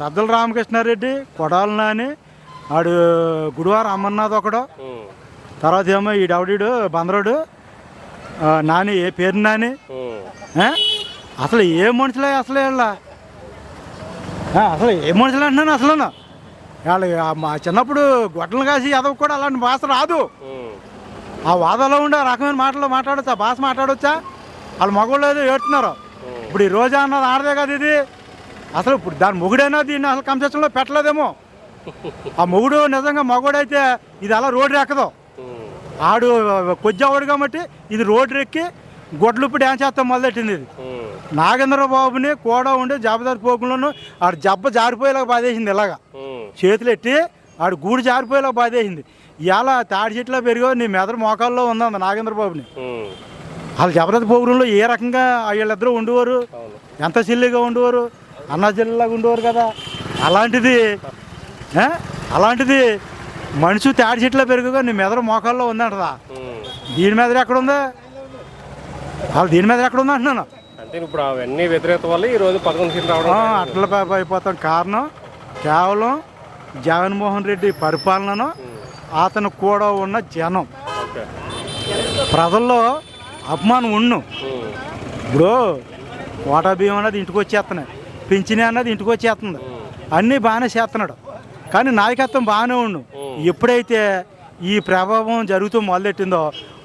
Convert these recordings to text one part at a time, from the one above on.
సద్దల రామకృష్ణారెడ్డి కొడాలి నాని ఆడు గుడివారం అమర్నాథ్ ఒకడు తర్వాత ఏమో ఈ డౌడీడు బందరుడు నాని ఏ పేరు నాని? అసలు ఏ మనుషులే అసలు వీళ్ళ? అసలు ఏ మనుషులు అంటున్నాను అసలు వాళ్ళు మా చిన్నప్పుడు గొడ్డలు కాసి ఎదవ కూడా అలాంటి భాష రాదు. ఆ వాదలో ఉండే ఆ రకమైన మాటలు మాట్లాడొచ్చా? భాష మాట్లాడొచ్చా? వాళ్ళు మగవాళ్ళు ఏదో ఏడుతున్నారు. ఇప్పుడు ఈ రోజా అన్నది ఆడదే కదా ఇది. అసలు ఇప్పుడు దాని మొగుడైనా దీన్ని అసలు కన్సెషన్లో పెట్టలేదేమో. ఆ మొగుడు నిజంగా మగవాడైతే ఇది అలా రోడ్డు ఎక్కదు. ఆడు కొద్దివాడు కాబట్టి ఇది రోడ్డు ఎక్కి గొడ్లు ఇప్పుడు డ్యాన్స్ చేస్తాం మొదలెట్టింది ఇది. ఉమ్, నాగేంద్ర బాబుని కూడా ఉండి జబదారి పోకులను ఆడు జబ్బ జారిపోయేలాగా బాధేసింది ఇలాగా. చేతులు ఎట్టి ఆడు గూడు జారిపోయేలాగా బాధేసింది. ఇవాళ తాడి చెట్లో పెరిగో నీ మెదడు మోకాల్లో ఉందంది నాగేంద్ర బాబుని ఉమ్, వాళ్ళు జబరదస్త్ పోగురంలో ఏ రకంగా వీళ్ళిద్దరూ ఉండేవారు? ఎంత సిల్లిగా ఉండేవారు? అన్నా జిల్లాగా ఉండేవారు కదా. అలాంటిది? అలాంటిది మనిషి తాడి చెట్లో పెరుగుగా నీ మెదడు మోకాల్లో ఉందంటదా. దీని మీద ఎక్కడ ఉందా వాళ్ళు దీని మీద ఎక్కడ ఉందా అంటున్నాను. అంటే ఇప్పుడు అవన్నీ వ్యతిరేకత వల్ల ఈ రోజు పదకొండు సీట్లు రావడం అట్ల అయిపోతాం. కారణం కేవలం జగన్మోహన్ రెడ్డి పరిపాలనను అతను కూడా ఉన్న జనం. ప్రజల్లో అభిమానం ఉన్ను ఉమ్, ఇప్పుడు కోటా బియ్యం అన్నది ఇంటికి వచ్చేస్తున్నాయి పింఛని అన్నది ఇంటికి వచ్చేస్తుంది. అన్నీ బాగానే చేస్తున్నాడు. కానీ నాయకత్వం బాగానే ఉండు. ఎప్పుడైతే ఈ ప్రభావం జరుగుతూ మొదలెట్టిందో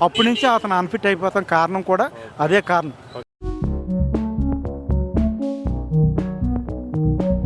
అప్పటి నుంచి అతను అన్ఫిట్ అయిపోతాం కారణం కూడా అదే కారణం.